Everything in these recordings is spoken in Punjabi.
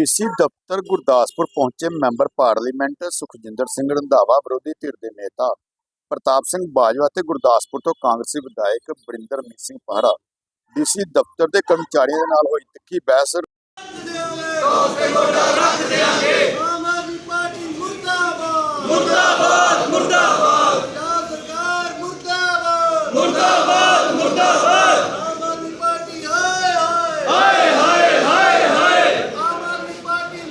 ਡੀਸੀ ਦਫ਼ਤਰ ਗੁਰਦਾਸਪੁਰ ਪਹੁੰਚੇ ਮੈਂਬਰ ਪਾਰਲੀਮੈਂਟ ਸੁਖਜਿੰਦਰ ਸਿੰਘ ਰੰਧਾਵਾ ਵਿਰੋਧੀ ਧਿਰ ਦੇ ਨੇਤਾ ਪ੍ਰਤਾਪ ਸਿੰਘ ਬਾਜਵਾ ਤੇ ਗੁਰਦਾਸਪੁਰ ਤੋਂ ਕਾਂਗਰਸੀ ਵਿਧਾਇਕ ਬਰਿੰਦਰਮੀਤ ਸਿੰਘ ਪਾਹੜਾ। ਡੀਸੀ ਦਫ਼ਤਰ ਦੇ ਕਰਮਚਾਰੀਆਂ ਦੇ ਨਾਲ ਹੋਈ ਤਿੱਖੀ ਬਹਿਸ ਆਮ ਆਦਮੀ ਪਾਰਟੀ ਮੁਰਦਾਬਾਦ ਮੁਰਦਾਬਾਦ ਮੁਰਦਾਬਾਦ ਪੰਜਾਬ ਸਰਕਾਰ ਮੁਰਦਾਬਾਦ ਮੁਰਦਾਬਾਦ ਮੁਰਦਾਬਾਦ ਆਮ ਆਦਮੀ ਪਾਰਟੀ ਹਾਏ ਹਾਏ ਹਾਏ ਹਾਏ ਹਾਏ ਆਮ ਆਦਮੀ ਪਾਰਟੀ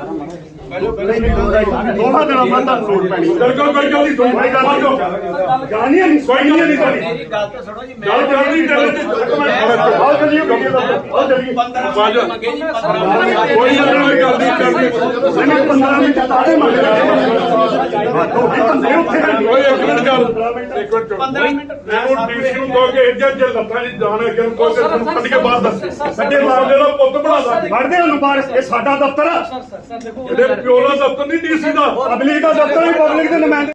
ਦੋਹਾਂ ਦਿਨਾਂ ਬਾਅਦ ਤਾਂ ਰੋਡ ਪੈਣੀ। ਬਿਲਕੁਲ ਕੋਈ ਗੱਲ ਨਹੀਂ ਕੋਈ ਗੱਲ ਨਹੀਂ। ਜਾਣੀ ਨਹੀਂ ਕੋਈ ਨਹੀਂ ਨਹੀਂ ਤੁਹਾਡੀ। ਮੇਰੀ ਗੱਲ ਤਾਂ ਸੁਣੋ ਜੀ ਗੱਲ ਚੱਲਦੀ ਚੱਲਦੀ ਆਓ ਚੱਲੀਏ ਆਓ ਚੱਲੀਏ। 15 ਮੰਗੇ ਜੀ 15 ਕੋਈ ਗੱਲ ਨਹੀਂ ਗੱਲ ਨਹੀਂ ਕਰਦੀ ਨਹੀਂ। 15 ਮਿੰਟ ਤਾੜੇ ਮੰਗ ਰਹੇ ਕੋਈ ਇੱਕ ਮਿੰਟ ਗੱਲ ਇੱਕ ਮਿੰਟ। 15 ਮਿੰਟ। ਮੈਨੂੰ ਡੀਸੀ ਨੂੰ ਕਹੋਗੇ ਇੱਜਾ ਜੇ ਲੱਤਾਂ ਦੀ ਜਾਣ ਅੱਗੇ ਨੂੰ ਕੋਈ ਤੁਹਾਨੂੰ ਕੱਢ ਕੇ ਬਾਹਰ ਦੱਸ ਸਾਡੇ ਮਾਮਲੇ ਦਾ ਪੁੱਤ ਬਣਾ ਦਾ। ਵੜਦੇ ਨੂੰ ਬਾਹਰ ਇਹ ਸਾਡਾ ਦਫ਼ਤਰ ਆ। ਇਹਦੇ ਪਿਓ ਦਾ ਦਫ਼ਤਰ ਨਹੀਂ ਡੀਸੀ ਦਾ ਪਬਲਿਕ ਦਾ ਦਫ਼ਤਰ ਹੈ ਪਬਲਿਕ ਦੇ ਨੁਮਾਇੰਦੇ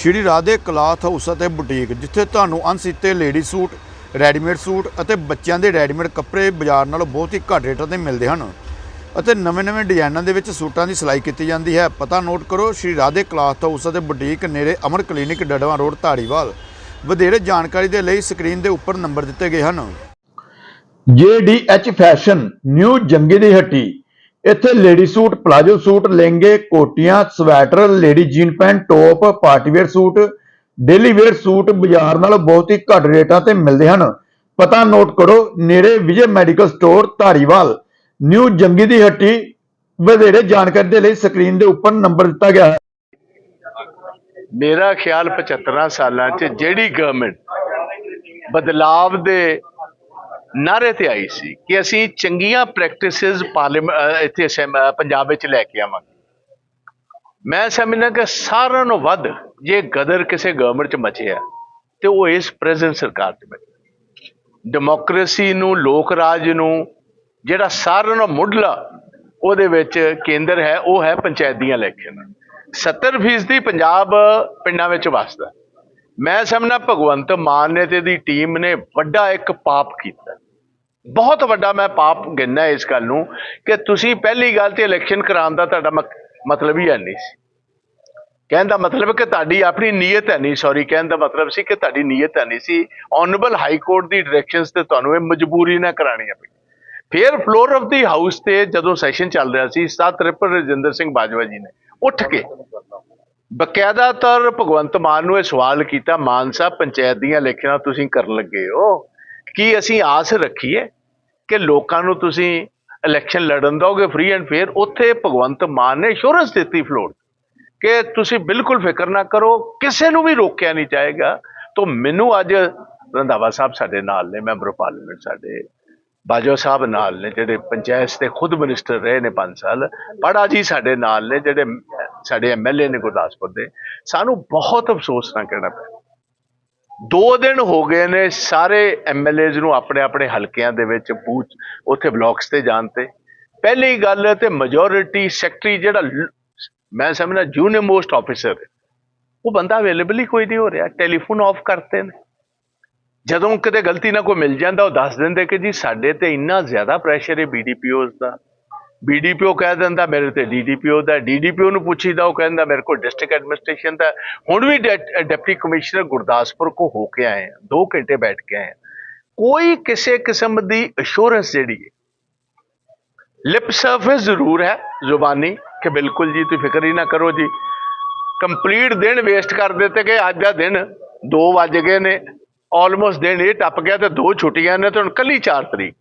ਸ਼੍ਰੀ ਰਾਧੇ ਕਲਾਥ ਹਾਊਸ ਅਤੇ ਬੁਟੀਕ ਜਿੱਥੇ ਤੁਹਾਨੂੰ ਅਣਸੀਤੇ ਲੇਡੀ ਸੂਟ ਰੈਡੀਮੇਡ ਸੂਟ ਅਤੇ ਬੱਚਿਆਂ ਦੇ ਰੈਡੀਮੇਡ ਕੱਪੜੇ ਬਾਜ਼ਾਰ ਨਾਲੋਂ ਬਹੁਤ ਹੀ ਘੱਟ ਰੇਟਾਂ ਤੇ ਮਿਲਦੇ ਹਨ। ਅਤੇ ਨਵੇਂ-ਨਵੇਂ ਡਿਜ਼ਾਈਨਾਂ ਦੇ ਵਿੱਚ ਸੂਟਾਂ ਦੀ ਸਿਲਾਈ ਕੀਤੀ ਜਾਂਦੀ ਹੈ। ਪਤਾ ਨੋਟ ਕਰੋ, ਸ਼੍ਰੀ ਰਾਧੇ ਕਲਾਥ ਹਾਊਸ ਅਤੇ ਬੁਟੀਕ ਨੇੜੇ ਅਮਰ ਕਲੀਨਿਕ ਡੜਵਾ ਰੋਡ, ਧਾਰੀਵਾਲ। ਵਧੇਰੇ ਜਾਣਕਾਰੀ ਦੇ ਲਈ ਸਕਰੀਨ ਦੇ ਉੱਪਰ ਨੰਬਰ ਦਿੱਤੇ ਗਏ ਹਨ। JDH ਫੈਸ਼ਨ, ਨਿਊ ਜੰਗੀ ਦੀ ਹੱਟੀ। ਇੱਥੇ ਲੇਡੀ ਸੂਟ, ਪਲਾਜੋ ਸੂਟ, ਲਹਿੰਗੇ, ਕੋਟੀਆਂ, sweater, lady jean pant, top, party wear suit, daily wear suit ਬਾਜ਼ਾਰ ਨਾਲੋਂ ਬਹੁਤ ਹੀ ਘੱਟ ਰੇਟਾਂ ਤੇ ਮਿਲਦੇ ਹਨ। ਪਤਾ ਨੋਟ ਕਰੋ, ਨੇੜੇ Vijay medical store, Dhariwal. New Jangi ਦੀ ਹੱਟੀ ਵਧੇਰੇ ਜਾਣਕਾਰੀ ਦੇ ਲਈ ਸਕਰੀਨ ਦੇ ਉੱਪਰ ਨੰਬਰ ਦਿੱਤਾ ਗਿਆ ਹੈ। ਮੇਰਾ ਖਿਆਲ 75 ਸਾਲਾਂ 'ਚ ਜਿਹੜੀ ਗਵਰਨਮੈਂਟ ਬਦਲਾਵ ਦੇ ਨਾਰੇ ਤੇ ਆਈ ਸੀ ਕਿ ਅਸੀਂ ਚੰਗੀਆਂ ਪ੍ਰੈਕਟਿਸਿਸ ਪਾਰਲੀਮੈਂਟ ਇੱਥੇ ਅਸੈਂਬ- ਪੰਜਾਬ ਵਿੱਚ ਲੈ ਕੇ ਆਵਾਂਗੇ। ਮੈਂ ਸਮਝਦਾ ਕਿ ਸਾਰਿਆਂ ਨੂੰ ਵੱਧ ਜੇ ਗਦਰ ਕਿਸੇ ਗਵਰਨਮੈਂਟ 'ਚ ਮਚਿਆ ਤੇ ਉਹ ਇਸ ਪ੍ਰੈਜ਼ੈਂਟ ਸਰਕਾਰ 'ਚ ਮਚਿਆ ਡੈਮੋਕ੍ਰੇਸੀ ਨੂੰ, ਲੋਕ ਰਾਜ ਨੂੰ ਜਿਹੜਾ ਸਾਰਿਆਂ ਨਾਲੋਂ ਮੁੱਢਲਾ ਉਹਦੇ ਵਿੱਚ ਕੇਂਦਰ ਹੈ, ਉਹ ਹੈ ਪੰਚਾਇਤ ਦੀਆਂ ਇਲੈਕਸ਼ਨ 70% ਪੰਜਾਬ ਪਿੰਡਾਂ ਵਿੱਚ ਵਸਦਾ। ਮੈਂ ਸਮਝਣਾ ਭਗਵੰਤ ਮਾਨ ਨੇ ਤੇ ਦੀ ਟੀਮ ਨੇ ਵੱਡਾ ਇੱਕ ਪਾਪ ਕੀਤਾ। ਬਹੁਤ ਵੱਡਾ ਮੈਂ ਪਾਪ ਗਿਣਨਾ ਇਸ ਗੱਲ ਨੂੰ ਕਿ ਤੁਸੀਂ ਪਹਿਲੀ ਗੱਲ ਤੇ ਇਲੈਕਸ਼ਨ ਕਰਾਉਣ ਦਾ ਤੁਹਾਡਾ ਮਕ- ਮਤਲਬ ਹੀ ਹੈ ਨਹੀਂ ਸੀ। ਕਹਿਣ ਦਾ ਮਤਲਬ ਕਿ ਤੁਹਾਡੀ ਆਪਣੀ ਨੀਅਤ ਹੈ ਨਹੀਂ ਸੌਰੀ ਕਹਿਣ ਦਾ ਮਤਲਬ ਸੀ ਕਿ ਤੁਹਾਡੀ ਨੀਅਤ ਹੈ ਨਹੀਂ ਸੀ। ਆਨਰੇਬਲ ਹਾਈ ਕੋਰਟ ਦੀ ਡਾਇਰੈਕਸ਼ਨਸ ਤੇ ਤੁਹਾਨੂੰ ਇਹ ਮਜਬੂਰੀ ਨਾ ਕਰਾਣੀਆਂ ਪਈ ਫੇਰ ਫਲੋਰ ਆਫ ਦੀ ਹਾਊਸ ਤੇ ਜਦੋਂ ਸੈਸ਼ਨ ਚੱਲ ਰਿਹਾ ਸੀ ਸਤ ਰਿਪਰ ਰਜਿੰਦਰ ਸਿੰਘ ਬਾਜਵਾ ਜੀ ਨੇ, ਉੱਠ ਕੇ। ਬਕਾਇਦਾ ਤੌਰ ਭਗਵੰਤ ਮਾਨ ਨੂੰ ਇਹ ਸਵਾਲ ਕੀਤਾ, ਮਾਨ ਸਾਹਿਬ, ਪੰਚਾਇਤ ਦੀਆਂ ਇਲੈਕਸ਼ਨਾਂ ਤੁਸੀਂ ਕਰਨ ਲੱਗੇ ਹੋ, ਕੀ ਅਸੀਂ ਆਸ ਰੱਖੀਏ ਕਿ ਲੋਕਾਂ ਨੂੰ ਤੁਸੀਂ ਇਲੈਕਸ਼ਨ ਲੜਨ ਦੋਗੇ ਫ੍ਰੀ ਐਂਡ ਫੇਅਰ ਉੱਥੇ ਭਗਵੰਤ ਮਾਨ ਨੇ ਅਸ਼ੋਰੈਂਸ ਦਿੱਤੀ ਫਲੋਰ ਕਿ ਤੁਸੀਂ ਬਿਲਕੁਲ ਫਿਕਰ ਨਾ ਕਰੋ, ਕਿਸੇ ਨੂੰ ਵੀ ਰੋਕਿਆ ਨਹੀਂ ਜਾਏਗਾ। ਤਾਂ ਮੈਨੂੰ ਅੱਜ ਰੰਧਾਵਾ ਸਾਹਿਬ ਸਾਡੇ ਨਾਲ ਨੇ, ਮੈਂਬਰ ਪਾਰਲੀਮੈਂਟ ਸਾਡੇ ਬਾਜਵਾ ਸਾਹਿਬ ਨਾਲ ਨੇ, ਜਿਹੜੇ ਪੰਚਾਇਤ ਦੇ ਖੁਦ ਮਿਨਿਸਟਰ ਰਹੇ ਨੇ 5 ਸਾਲ ਪੜਾ ਜੀ ਸਾਡੇ ਨਾਲ ਨੇ, ਜਿਹੜੇ ਸਾਡੇ ਐਮਐਲਏ ਨੇ ਗੁਰਦਾਸਪੁਰ ਦੇ, ਸਾਨੂੰ ਬਹੁਤ ਅਫਸੋਸ ਨਾ ਕਹਿਣਾ ਪਿਆ। ਦੋ ਦਿਨ ਹੋ ਗਏ ਨੇ ਸਾਰੇ ਐਮਐਲਏਜ਼ ਨੂੰ ਆਪਣੇ ਆਪਣੇ ਹਲਕਿਆਂ ਦੇ ਵਿੱਚ ਬੂਥ, ਉੱਥੇ ਬਲਾਕਸ ਤੇ ਜਾਣ ਤੇ। ਪਹਿਲੀ ਗੱਲ ਤੇ ਮੈਜੋਰਿਟੀ ਸੈਕਟਰੀ ਜਿਹੜਾ ਮੈਂ ਸਮਝਣਾ ਜੂਨੀਅਰ ਮੋਸਟ ਆਫੀਸਰ ਉਹ ਬੰਦਾ ਅਵੇਲੇਬਲ ਹੀ ਕੋਈ ਨਹੀਂ ਹੋ ਰਿਹਾ ਟੈਲੀਫੋਨ ਆਫ ਕਰਤੇ ਨੇ। ਜਦੋਂ ਕਿਤੇ ਗਲਤੀ ਨਾਲ ਕੋਈ ਮਿਲ ਜਾਂਦਾ, ਉਹ ਦੱਸ ਦਿੰਦੇ ਕਿ ਜੀ ਸਾਡੇ ਤੇ ਇੰਨਾ ਜ਼ਿਆਦਾ ਪ੍ਰੈਸ਼ਰ ਹੈ ਬੀਡੀਪੀਓਜ਼ ਦਾ। ਬੀਡੀਪੀਓ ਕਹਿ ਦਿੰਦਾ, ਮੇਰੇ ਤੇ ਡੀਡੀਪੀਓ ਦਾ। ਡੀਡੀਪੀਓ ਨੂੰ ਪੁੱਛੀਦਾ, ਉਹ ਕਹਿੰਦਾ, ਮੇਰੇ ਕੋਲ ਡਿਸਟ੍ਰਿਕਟ ਐਡਮਿਨਿਸਟ੍ਰੇਸ਼ਨ ਦਾ ਹੁਣ ਵੀ ਡੈ- ਡਿਪਟੀ ਕਮਿਸ਼ਨਰ ਗੁਰਦਾਸਪੁਰ ਕੋ ਹੋ ਕੇ ਆਏ ਆ 2 ਘੰਟੇ ਬੈਠ ਕੇ ਆਏ ਆ। ਕੋਈ ਕਿਸੇ ਕਿਸਮ ਦੀ ਅਸ਼ੋਰੈਂਸ ਜਿਹੜੀ ਹੈ ਲਿਪ ਸਰਫੇਸ ਜ਼ਰੂਰ ਹੈ ਜ਼ੁਬਾਨੀ ਕਿ ਬਿਲਕੁਲ ਜੀ, ਤੁਸੀਂ ਫਿਕਰ ਹੀ ਨਾ ਕਰੋ ਜੀ। ਕੰਪਲੀਟ ਦਿਨ ਵੇਸਟ ਕਰ ਦਿੱਤੇ ਕਿ ਅੱਜ ਦਾ ਦਿਨ 2 ਵੱਜ ਗਏ ਨੇ। ਆਲਮੋਸਟ ਦਿਨ ਇਹ ਟੱਪ ਗਿਆ ਤੇ ਦੋ ਛੁੱਟੀਆਂ ਨੇ ਤੇ ਹੁਣ ਕੱਲੀ 4 ਤਰੀਕ।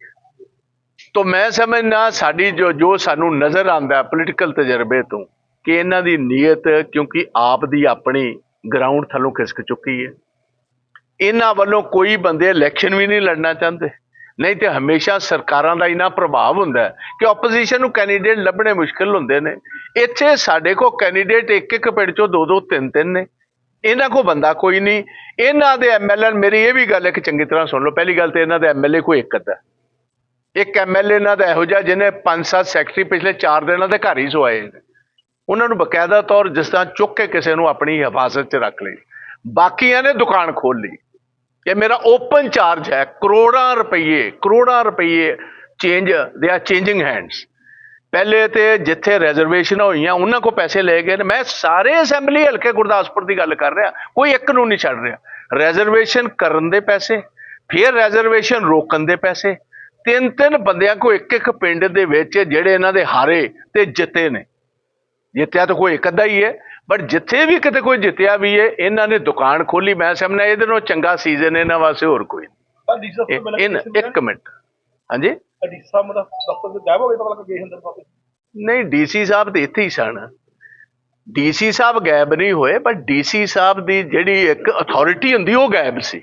ਤੋਂ ਮੈਂ ਸਮਝਣਾ ਸਾਡੀ ਜੋ ਜੋ ਸਾਨੂੰ ਨਜ਼ਰ ਆਂਦਾ ਪੋਲੀਟੀਕਲ ਤਜਰਬੇ ਤੋਂ ਕਿ ਇਹਨਾਂ ਦੀ ਨੀਅਤ ਕਿਉਂਕਿ ਆਪ ਦੀ ਆਪਣੀ ਗਰਾਊਂਡ ਥੱਲੋਂ ਖਿਸਕ ਚੁੱਕੀ ਹੈ। ਇਹਨਾਂ ਵੱਲੋਂ ਕੋਈ ਬੰਦੇ ਇਲੈਕਸ਼ਨ ਵੀ ਨਹੀਂ ਲੜਨਾ ਚਾਹੁੰਦੇ। ਨਹੀਂ ਤੇ ਹਮੇਸ਼ਾ ਸਰਕਾਰਾਂ ਦਾ ਇਨਾ ਪ੍ਰਭਾਵ ਹੁੰਦਾ ਕਿ ਆਪੋਜੀਸ਼ਨ ਨੂੰ ਕੈਂਡੀਡੇਟ ਲੱਭਣੇ ਮੁਸ਼ਕਲ ਹੁੰਦੇ ਨੇ। ਇੱਥੇ ਸਾਡੇ ਕੋਲ ਕੈਂਡੀਡੇਟ ਇੱਕ ਇੱਕ ਪਿੰਡ ਚੋਂ ਦੋ ਦੋ ਤਿੰਨ ਤਿੰਨ ਨੇ। ਇਹਨਾਂ ਕੋ ਬੰਦਾ ਕੋਈ ਨਹੀਂ। ਇਹਨਾਂ ਦੇ ਐਮਐਲਏ ਮੇਰੀ ਇਹ ਵੀ ਗੱਲ ਇੱਕ ਚੰਗੀ ਤਰ੍ਹਾਂ ਸੁਣ ਲਓ। ਪਹਿਲੀ ਗੱਲ ਤੇ ਇਹਨਾਂ ਦੇ ਐਮਐਲਏ ਕੋਈ ਇੱਕ ਅੱਧਾ। ਇੱਕ ਐਮਐਲਏ ਇਹਨਾਂ ਦਾ ਇਹੋ ਜਿਹਾ ਜਿਹਨੇ ਪੰਜ ਸੱਤ ਸੈਕਟਰੀ ਪਿਛਲੇ 4 ਦਿਨਾਂ ਦੇ ਘਰ ਹੀ ਸੋਏ ਨੇ। ਉਹਨਾਂ ਨੂੰ ਬਕਾਇਦਾ ਤੌਰ ਜਿਸ ਤਰ੍ਹਾਂ ਚੁੱਕ ਕੇ ਕਿਸੇ ਨੂੰ ਆਪਣੀ ਹਿਫਾਜ਼ਤ 'ਚ ਰੱਖ ਲਈ। ਬਾਕੀਆਂ ਨੇ ਦੁਕਾਨ ਖੋਲ ਲਈ। ਇਹ ਮੇਰਾ ਓਪਨ ਚਾਰਜ ਹੈ। ਕਰੋੜਾਂ ਰੁਪਏ ਕਰੋੜਾਂ ਰੁਪਏ ਚੇਂਜ ਦੇ ਆ ਚੇਂਜਿੰਗ ਹੈਂਡਸ ਪਹਿਲੇ ਤੇ ਜਿੱਥੇ ਰਿਜ਼ਰਵੇਸ਼ਨ ਹੋਈਆਂ ਉਹਨਾਂ ਕੋ ਪੈਸੇ ਲੈ ਗਏ ਨੇ। ਮੈਂ ਸਾਰੇ ਅਸੈਂਬਲੀ ਹਲਕੇ ਗੁਰਦਾਸਪੁਰ ਦੀ ਗੱਲ ਕਰ ਰਿਹਾ। ਕੋਈ ਇੱਕ ਨੂੰ ਨਹੀਂ ਛੱਡ ਰਿਹਾ। ਰਿਜ਼ਰਵੇਸ਼ਨ ਕਰਨ ਦੇ ਪੈਸੇ ਫਿਰ ਰਿਜ਼ਰਵੇਸ਼ਨ ਰੋਕਣ ਦੇ ਪੈਸੇ। ਤਿੰਨ ਤਿੰਨ ਬੰਦਿਆਂ ਕੋ ਇੱਕ ਇੱਕ ਪਿੰਡ ਦੇ ਵਿੱਚ ਜਿਹੜੇ ਇਹਨਾਂ ਦੇ ਹਾਰੇ ਤੇ ਜਿੱਤੇ ਨੇ। ਜਿੱਤਿਆ ਤਾਂ ਕੋਈ ਇੱਕ ਅੱਧਾ ਹੀ ਹੈ ਬਟ ਜਿੱਥੇ ਵੀ ਕਿਤੇ ਕੋਈ ਜਿੱਤਿਆ ਵੀ ਹੈ ਇਹਨਾਂ ਨੇ ਦੁਕਾਨ ਖੋਲੀ ਮੈਂ ਸਮਝਦਾ ਇਹਦੇ ਨਾਲੋਂ ਚੰਗਾ ਸੀਜ਼ਨ ਇਹਨਾਂ ਵਾਸਤੇ ਹੋਰ ਕੋਈ ਨਹੀਂ। ਇੱਕ ਮਿੰਟ। ਹਾਂਜੀ? ਡੀਸੀ ਸਾਹਿਬ ਦਾ ਦਫ਼ਤਰ ਦੇ ਗਾਇਬ ਹੋ ਗਏ ਤਾਂ ਲੱਗ ਗਏ ਅੰਦਰ ਪਾਸੇ ਨਹੀਂ, ਡੀਸੀ ਸਾਹਿਬ ਤੇ ਇੱਥੇ ਹੀ ਸਨ। ਡੀਸੀ ਸਾਹਿਬ ਗਾਇਬ ਨਹੀਂ ਹੋਏ, ਪਰ ਡੀਸੀ ਸਾਹਿਬ ਦੀ ਜਿਹੜੀ ਇੱਕ ਅਥਾਰਟੀ ਹੁੰਦੀ, ਉਹ ਗਾਇਬ ਸੀ।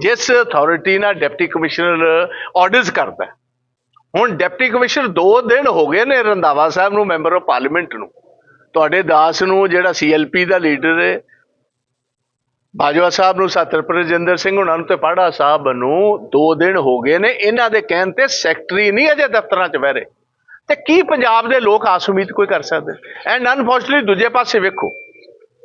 ਜਿਸ ਅਥਾਰਟੀ ਨਾਲ ਡਿਪਟੀ ਕਮਿਸ਼ਨਰ ਆਰਡਰਸ ਕਰਦਾ ਹੁਣ ਡਿਪਟੀ ਕਮਿਸ਼ਨਰ 2 ਦਿਨ ਹੋ ਗਏ ਨੇ ਰੰਧਾਵਾ ਸਾਹਿਬ ਨੂੰ, ਮੈਂਬਰ ਆਫ ਪਾਰਲੀਮੈਂਟ ਨੂੰ। ਤੁਹਾਡੇ ਦਾਸ ਨੂੰ, ਜਿਹੜਾ ਸੀਐਲਪੀ ਦਾ ਲੀਡਰ ਹੈ ਬਾਜਵਾ ਸਾਹਿਬ ਨੂੰ ਸਤਿਰਪੁਰ ਰਜਿੰਦਰ ਸਿੰਘ ਉਹਨਾਂ ਨੂੰ ਤੇ ਪਾੜਾ ਸਾਹਿਬ ਨੂੰ 2 ਦਿਨ ਹੋ ਗਏ ਨੇ, ਇਹਨਾਂ ਦੇ ਕਹਿਣ ਤੇ ਸੈਕਟਰੀ ਨਹੀਂ ਅਜੇ ਦਫ਼ਤਰਾਂ 'ਚ ਬਹਿ ਰਹੇ। ਤੇ ਕੀ ਪੰਜਾਬ ਦੇ ਲੋਕ ਆਸ ਉਮੀਦ ਕੋਈ ਕਰ ਸਕਦੇ? ਐਂਡ ਅਨਫੋਰਚੂਨਟਲੀ ਦੂਜੇ ਪਾਸੇ ਵੇਖੋ,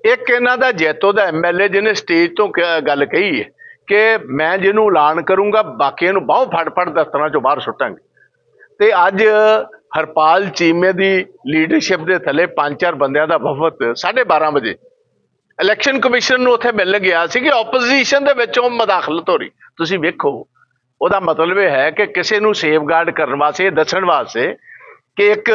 ਇੱਕ ਇਹਨਾਂ ਦਾ ਜੈਤੋ ਦਾ ਐਮਐਲਏ ਜਿਹਨੇ ਸਟੇਜ ਤੋਂ ਗੱਲ ਕਹੀ ਹੈ ਕਿ ਮੈਂ ਜਿਹਨੂੰ ਐਲਾਨ ਕਰੂੰਗਾ, ਬਾਕੀਆਂ ਨੂੰ ਬਾਹੋਂ ਫੜ ਫੜ ਦਫ਼ਤਰਾਂ 'ਚੋਂ ਬਾਹਰ ਸੁੱਟਾਂਗੇ। ਤੇ ਅੱਜ ਹਰਪਾਲ ਚੀਮੇ ਦੀ ਲੀਡਰਸ਼ਿਪ ਦੇ ਥੱਲੇ ਪੰਜ ਚਾਰ ਬੰਦਿਆਂ ਦਾ ਵਫਦ 12:30 ਵਜੇ ਇਲੈਕਸ਼ਨ ਕਮਿਸ਼ਨ ਨੂੰ ਉੱਥੇ ਮਿਲਣ ਗਿਆ ਸੀ ਕਿ ਆਪੋਜੀਸ਼ਨ ਦੇ ਵਿੱਚੋਂ ਮਦਾਖਲਤ ਹੋ ਰਹੀ। ਤੁਸੀਂ ਵੇਖੋ, ਉਹਦਾ ਮਤਲਬ ਇਹ ਹੈ ਕਿ ਕਿਸੇ ਨੂੰ ਸੇਫਗਾਰਡ ਕਰਨ ਵਾਸਤੇ ਦੱਸਣ ਵਾਸਤੇ ਕਿ ਇੱਕ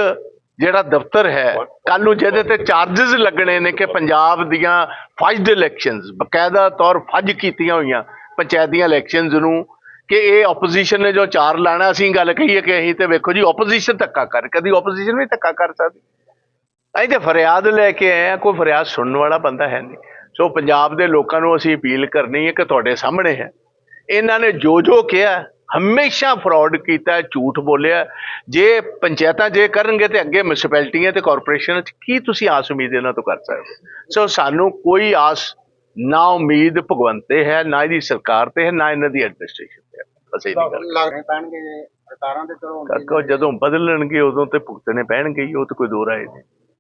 ਜਿਹੜਾ ਦਫ਼ਤਰ ਹੈ ਕੱਲ ਨੂੰ ਜਿਹਦੇ ਤੇ ਚਾਰजेस ਲੱਗਣੇ ਨੇ ਕਿ ਪੰਜਾਬ ਦੀਆਂ ਫਜਡ ਇਲੈਕਸ਼ਨਸ ਬਕਾਇਦਾ ਤੌਰ ਫੱਜ ਕੀਤੀਆਂ ਹੋਈਆਂ ਪੰਚਾਇਤੀਆਂ ਇਲੈਕਸ਼ਨਸ ਨੂੰ, ਕਿ ਇਹ ਆਪੋਜੀਸ਼ਨ ਨੇ ਜੋ ਚਾਰ ਲਾਣਾ, ਅਸੀਂ ਗੱਲ ਕਹੀਏ ਕਿ ਅਸੀਂ ਤੇ ਵੇਖੋ ਜੀ ਆਪੋਜੀਸ਼ਨ ਧੱਕਾ ਕਰ, ਕਦੀ ਆਪੋਜੀਸ਼ਨ ਵੀ ਧੱਕਾ ਕਰ ਸਕਦੀ। ਅਸੀਂ ਤੇ ਫਰਿਆਦ ਲੈ ਕੇ ਆਏ ਆ ਕੋਈ ਫਰਿਆਦ ਸੁਣਨ ਵਾਲਾ ਬੰਦਾ ਹੈ ਨਹੀਂ। ਸੋ ਪੰਜਾਬ ਦੇ ਲੋਕਾਂ ਨੂੰ ਅਸੀਂ ਅਪੀਲ ਕਰਨੀ ਹੈ ਕਿ ਤੁਹਾਡੇ ਸਾਹਮਣੇ ਹੈ। ਇਹਨਾਂ ਨੇ ਜੋ ਜੋ ਕਿਹਾ ਹਮੇਸ਼ਾ ਫਰਾਡ ਕੀਤਾ ਝੂਠ ਬੋਲਿਆ। ਜੇ ਪੰਚਾਇਤਾਂ ਜੇ ਕਰਨਗੇ ਤੇ ਅੱਗੇ ਮਿਊਨਿਸਪੈਲਿਟੀਆਂ ਤੇ ਕਾਰਪੋਰੇਸ਼ਨ ਚ ਕੀ ਤੁਸੀਂ ਆਸ ਉਮੀਦ ਇਹਨਾਂ ਤੋਂ ਕਰ ਸਕਦੇ ਸੋ ਸਾਨੂੰ ਕੋਈ ਆਸ ਨਾ ਉਮੀਦ ਭਗਵੰਤ ਤੇ ਹੈ ਨਾ ਇਹਦੀ ਸਰਕਾਰ ਤੇ ਹੈ ਨਾ ਇਹਨਾਂ ਦੀ ਐਡਮਿਨਿਸਟ੍ਰੇਸ਼ਨ ਤੇ ਬਸ ਇਹ ਲੱਗਣੇ ਪੈਣਗੇ ਸਰਕਾਰਾਂ ਦੇ ਚਲੋ ਜਦੋਂ ਬਦਲਣਗੇ ਉਦੋਂ ਤੇ ਭੁਗਤਣੇ ਪੈਣਗੇ ਉਹ ਤਾਂ ਕੋਈ ਦੋ ਰਾਏ ਨਹੀਂ।